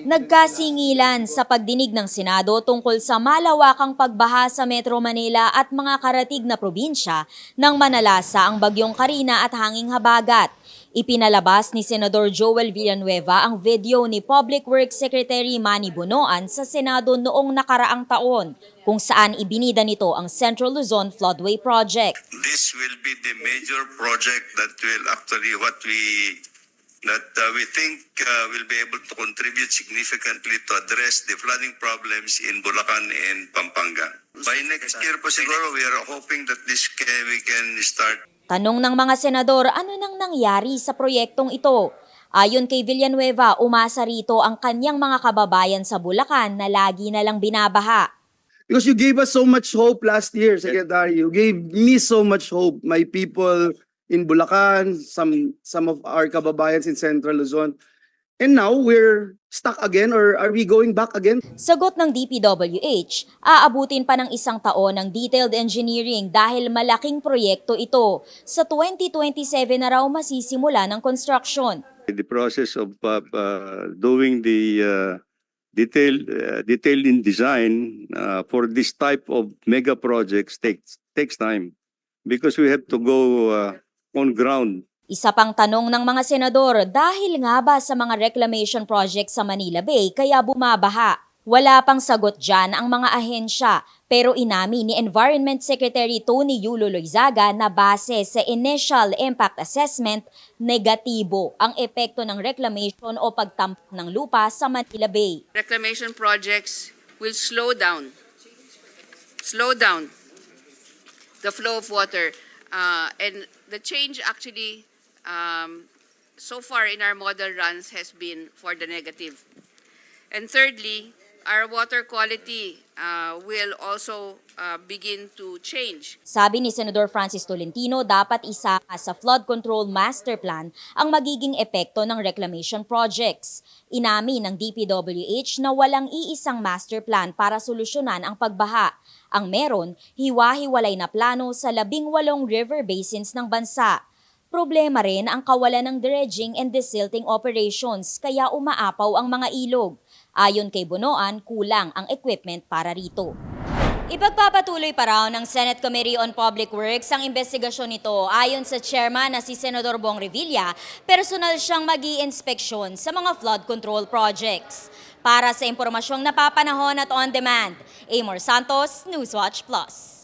Nagkasingilan sa pagdinig ng Senado tungkol sa malawakang pagbaha sa Metro Manila at mga karatig na probinsya nang manalasa ang bagyong Karina at hanging habagat. Ipinalabas ni Senador Joel Villanueva ang video ni Public Works Secretary Manny Bonoan sa Senado noong nakaraang taon kung saan ibinida nito ang Central Luzon Floodway Project. this will be the major project that will actually what we that uh, we think uh, will be able to contribute significantly to address the flooding problems in Bulacan and Pampanga. By next year po siguro we are hoping that this can, we can start Tanong ng mga senador ano nang nangyari sa proyektong ito. Ayon kay Villanueva, umasa rito ang kanyang mga kababayan sa Bulacan na lagi na lang binabaha. Because you gave us so much hope last year, Secretary. You gave me so much hope. My people in Bulacan, some some of our kababayans in Central Luzon. And now we're stuck again or are we going back again? Sagot ng DPWH, aabutin pa ng isang taon ng detailed engineering dahil malaking proyekto ito. Sa 2027 na raw masisimula ng construction. the process of uh, uh, doing the uh, detail uh, detailed in design uh, for this type of mega projects takes takes time because we have to go uh, on ground Isa pang tanong ng mga senador, dahil nga ba sa mga reclamation project sa Manila Bay kaya bumabaha? Wala pang sagot dyan ang mga ahensya, pero inami ni Environment Secretary Tony Yulo Loizaga na base sa initial impact assessment, negatibo ang epekto ng reclamation o pagtampok ng lupa sa Manila Bay. reclamation projects will slow down, slow down the flow of water. Uh, and the change actually, um, so far in our model runs has been for the negative. And thirdly, our water quality uh, will also uh, begin to change. Sabi ni Senador Francis Tolentino, dapat isa sa flood control master plan ang magiging epekto ng reclamation projects. Inami ng DPWH na walang iisang master plan para solusyonan ang pagbaha. Ang meron, hiwa-hiwalay na plano sa labing walong river basins ng bansa. Problema rin ang kawalan ng dredging and desilting operations kaya umaapaw ang mga ilog. Ayon kay Bonoan, kulang ang equipment para rito. Ipagpapatuloy pa raw ng Senate Committee on Public Works ang investigasyon nito. Ayon sa chairman na si Senador Bong Revilla, personal siyang mag inspeksyon sa mga flood control projects. Para sa impormasyong napapanahon at on demand, Amor Santos, Newswatch Plus.